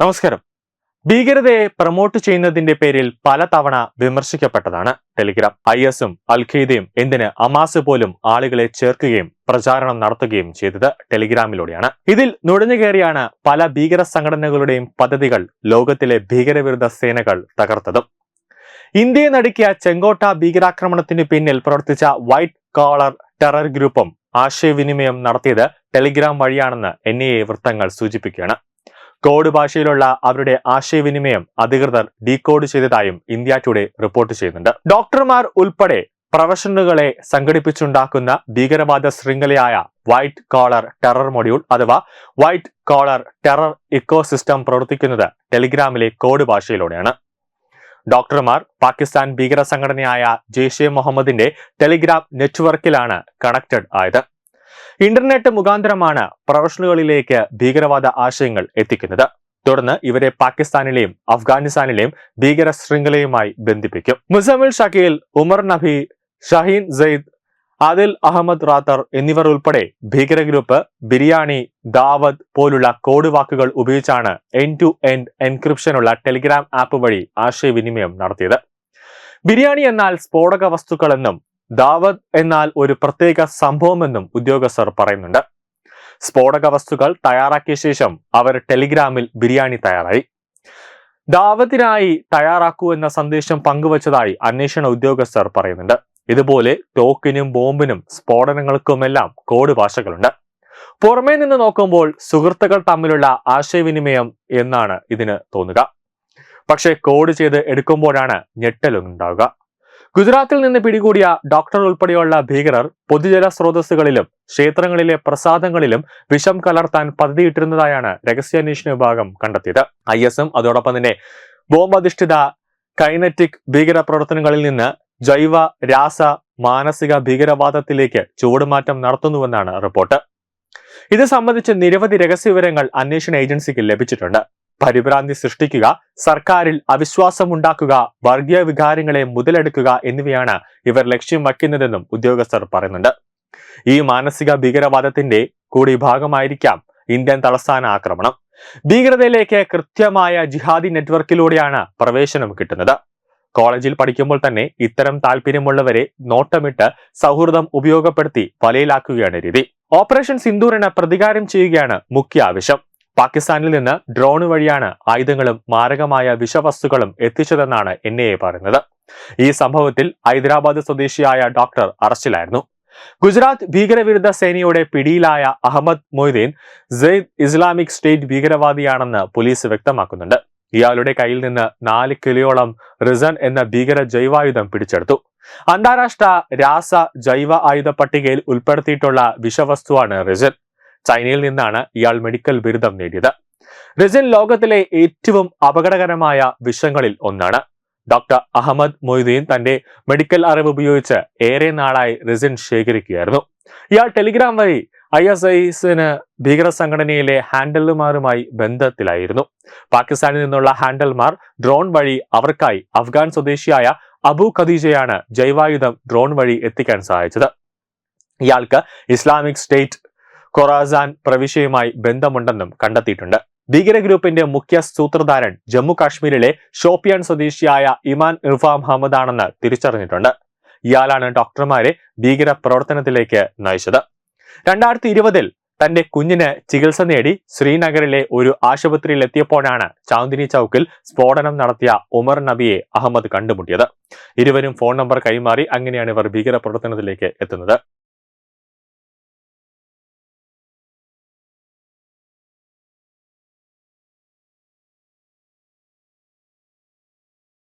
നമസ്കാരം. ഭീകരതയെ പ്രമോട്ട് ചെയ്യുന്നതിന്റെ പേരിൽ പലതവണ വിമർശിക്കപ്പെട്ടതാണ് ടെലിഗ്രാം. ഐ എസും അൽ ഖയ്ദയും എന്തിന് അമാസ് പോലും ആളുകളെ ചേർക്കുകയും പ്രചാരണം നടത്തുകയും ചെയ്തത് ടെലിഗ്രാമിലൂടെയാണ്. ഇതിൽ നുഴഞ്ഞുകയറിയാണ് പല ഭീകര സംഘടനകളുടെയും പദ്ധതികൾ ലോകത്തിലെ ഭീകരവിരുദ്ധ സേനകൾ തകർത്തതും. ഇന്ത്യയെ നടുക്കിയ ചെങ്കോട്ട ഭീകരാക്രമണത്തിന് പിന്നിൽ പ്രവർത്തിച്ച വൈറ്റ് കോളർ ടെറർ ഗ്രൂപ്പും ആശയവിനിമയം നടത്തിയത് ടെലിഗ്രാം വഴിയാണെന്ന് എൻ എ വൃത്തങ്ങൾ സൂചിപ്പിക്കുകയാണ്. കോഡ് ഭാഷയിലുള്ള അവരുടെ ആശയവിനിമയം അധികൃതർ ഡീകോഡ് ചെയ്തതായും ഇന്ത്യ ടുഡേ റിപ്പോർട്ട് ചെയ്യുന്നുണ്ട്. ഡോക്ടർമാർ ഉൾപ്പെടെ പ്രൊഫഷണലുകളെ സംഘടിപ്പിച്ചുണ്ടാക്കുന്ന ഭീകരവാദ ശൃംഖലയായ വൈറ്റ് കോളർ ടെറർ മൊഡ്യൂൾ അഥവാ വൈറ്റ് കോളർ ടെറർ ഇക്കോസിസ്റ്റം പ്രവർത്തിക്കുന്നത് ടെലിഗ്രാമിലെ കോഡ് ഭാഷയിലൂടെയാണ്. ഡോക്ടർമാർ പാകിസ്ഥാൻ ഭീകര സംഘടനയായ ജെയ്ഷെ മുഹമ്മദിന്റെ ടെലിഗ്രാം നെറ്റ്വർക്കിലാണ് കണക്റ്റഡ് ആയത്. ഇന്റർനെറ്റ് മുഖാന്തരമാണ് പ്രൊഫഷണലുകളിലേക്ക് ഭീകരവാദ ആശയങ്ങൾ എത്തിക്കുന്നത്. തുടർന്ന് ഇവരെ പാകിസ്ഥാനിലെയും അഫ്ഗാനിസ്ഥാനിലെയും ഭീകര ശൃംഖലയുമായി ബന്ധിപ്പിക്കും. മുസമിൽ ഷക്കീൽ ഉമർ നബി ഷഹീൻ സെയ്ദ് ആദിൽ അഹമ്മദ് റാത്തർ എന്നിവർ ഉൾപ്പെടെ ഭീകര ഗ്രൂപ്പ് ബിരിയാണി ദാവത് പോലുള്ള കോഡ് വാക്കുകൾ ഉപയോഗിച്ചാണ് എൻ ടു എൻഡ് എൻക്രിപ്ഷനുള്ള ടെലിഗ്രാം ആപ്പ് വഴി ആശയവിനിമയം നടത്തിയത്. ബിരിയാണി എന്നാൽ സ്ഫോടക വസ്തുക്കളെന്നും ദാവത് എന്നാൽ ഒരു പ്രത്യേക സംഭവമെന്നും ഉദ്യോഗസ്ഥർ പറയുന്നുണ്ട്. സ്ഫോടക വസ്തുക്കൾ തയ്യാറാക്കിയ ശേഷം അവർ ടെലിഗ്രാമിൽ ബിരിയാണി തയ്യാറായി. ദാവത്തിനായി തയ്യാറാക്കൂ എന്ന സന്ദേശം പങ്കുവച്ചതായി അന്വേഷണ ഉദ്യോഗസ്ഥർ പറയുന്നുണ്ട്. ഇതുപോലെ ടോക്കിനും ബോംബിനും സ്ഫോടനങ്ങൾക്കുമെല്ലാം കോഡ് ഭാഷകളുണ്ട്. പുറമേ നിന്ന് നോക്കുമ്പോൾ സുഹൃത്തുക്കൾ തമ്മിലുള്ള ആശയവിനിമയം എന്നാണ് ഇതിന് തോന്നുക. പക്ഷേ കോഡ് ചെയ്ത് എടുക്കുമ്പോഴാണ് ഞെട്ടലുണ്ടാവുക. ഗുജറാത്തിൽ നിന്ന് പിടികൂടിയ ഡോക്ടർ ഉൾപ്പെടെയുള്ള ഭീകരർ പൊതുജല സ്രോതസ്സുകളിലും ക്ഷേത്രങ്ങളിലെ പ്രസാദങ്ങളിലും വിഷം കലർത്താൻ പദ്ധതിയിട്ടിരുന്നതായാണ് രഹസ്യാന്വേഷണ വിഭാഗം കണ്ടെത്തിയത്. ഐ എസും അതോടൊപ്പം തന്നെ ബോംബധിഷ്ഠിത കൈനറ്റിക് ഭീകര പ്രവർത്തനങ്ങളിൽ നിന്ന് ജൈവ രാസ മാനസിക ഭീകരവാദത്തിലേക്ക് ചുവടുമാറ്റം നടത്തുന്നുവെന്നാണ് റിപ്പോർട്ട്. ഇത് സംബന്ധിച്ച് നിരവധി രഹസ്യവിവരങ്ങൾ അന്വേഷണ ഏജൻസിക്ക് ലഭിച്ചിട്ടുണ്ട്. പരിഭ്രാന്തി സൃഷ്ടിക്കുക സർക്കാരിൽ അവിശ്വാസം ഉണ്ടാക്കുക വർഗീയ വികാരങ്ങളെ മുതലെടുക്കുക എന്നിവയാണ് ഇവർ ലക്ഷ്യം വയ്ക്കുന്നതെന്നും ഉദ്യോഗസ്ഥർ പറയുന്നുണ്ട്. ഈ മാനസിക ഭീകരവാദത്തിന്റെ കൂടി ഭാഗമായിരിക്കാം ഇന്ത്യൻ തലസ്ഥാന ആക്രമണം. ഭീകരതയിലേക്ക് കൃത്യമായ ജിഹാദി നെറ്റ്വർക്കിലൂടെയാണ് പ്രവേശനം കിട്ടുന്നത്. കോളേജിൽ പഠിക്കുമ്പോൾ തന്നെ ഇത്തരം താല്പര്യമുള്ളവരെ നോട്ടമിട്ട് സൗഹൃദം ഉപയോഗപ്പെടുത്തി വലയിലാക്കുകയാണ് രീതി. ഓപ്പറേഷൻ സിന്ദൂറിന് പ്രതികാരം ചെയ്യുകയാണ് മുഖ്യ ആവശ്യം. പാകിസ്ഥാനിൽ നിന്ന് ഡ്രോൺ വഴിയാണ് ആയുധങ്ങളും മാരകമായ വിഷവസ്തുക്കളും എത്തിച്ചതെന്നാണ് എൻ ഐ എ പറയുന്നത്. ഈ സംഭവത്തിൽ ഹൈദരാബാദ് സ്വദേശിയായ ഡോക്ടർ അറസ്റ്റിലായിരുന്നു. ഗുജറാത്ത് ഭീകരവിരുദ്ധ സേനയുടെ പിടിയിലായ അഹമ്മദ് മൊയ്തീൻ സെയ്ദ് ഇസ്ലാമിക് സ്റ്റേറ്റ് ഭീകരവാദിയാണെന്ന് പോലീസ് വ്യക്തമാക്കുന്നുണ്ട്. ഇയാളുടെ കയ്യിൽ നിന്ന് നാല് കിലോയോളം റിസൺ എന്ന ഭീകര ജൈവായുധം പിടിച്ചെടുത്തു. അന്താരാഷ്ട്ര രാസ ജൈവ ആയുധ പട്ടികയിൽ ഉൾപ്പെടുത്തിയിട്ടുള്ള വിഷവസ്തുവാണ് റിസൻ. ചൈനയിൽ നിന്നാണ് ഇയാൾ മെഡിക്കൽ ബിരുദം നേടിയത്. റിസിൻ ലോകത്തിലെ ഏറ്റവും അപകടകരമായ വിഷങ്ങളിൽ ഒന്നാണ്. ഡോക്ടർ അഹമ്മദ് മൊയ്തീൻ തന്റെ മെഡിക്കൽ അറിവ് ഉപയോഗിച്ച് ഏറെ നാളായി റിസിൻ ശേഖരിക്കുകയായിരുന്നു. ഇയാൾ ടെലിഗ്രാം വഴി ഐ എസ് ഐസിന് ഭീകര സംഘടനയിലെ ഹാൻഡലുമാരുമായി ബന്ധത്തിലായിരുന്നു. പാകിസ്ഥാനിൽ നിന്നുള്ള ഹാൻഡൽമാർ ഡ്രോൺ വഴി അവർക്കായി അഫ്ഗാൻ സ്വദേശിയായ അബു ഖദീജയാണ് ജൈവായുധം ഡ്രോൺ വഴി എത്തിക്കാൻ സഹായിച്ചത്. ഇയാൾക്ക് ഇസ്ലാമിക് സ്റ്റേറ്റ് കൊറാസാൻ പ്രവിശ്യയുമായി ബന്ധമുണ്ടെന്നും കണ്ടെത്തിയിട്ടുണ്ട്. ഭീകര ഗ്രൂപ്പിന്റെ മുഖ്യ സൂത്രധാരൻ ജമ്മു കാശ്മീരിലെ ഷോപ്പിയാൻ സ്വദേശിയായ ഇമാൻ ഇർഫാം മുഹമ്മദ് ആണെന്ന് തിരിച്ചറിഞ്ഞിട്ടുണ്ട്. ഇയാളാണ് ഡോക്ടർമാരെ ഭീകര പ്രവർത്തനത്തിലേക്ക് നയിച്ചത്. രണ്ടായിരത്തി ഇരുപതിൽ തന്റെ കുഞ്ഞിന് ചികിത്സ നേടി ശ്രീനഗറിലെ ഒരു ആശുപത്രിയിൽ എത്തിയപ്പോഴാണ് ചാന്ദിനി ചൌക്കിൽ സ്ഫോടനം നടത്തിയ ഉമർ നബിയെ അഹമ്മദ് കണ്ടുമുട്ടിയത്. ഇരുവരും ഫോൺ നമ്പർ കൈമാറി അങ്ങനെയാണ് ഇവർ ഭീകര പ്രവർത്തനത്തിലേക്ക് എത്തുന്നത്.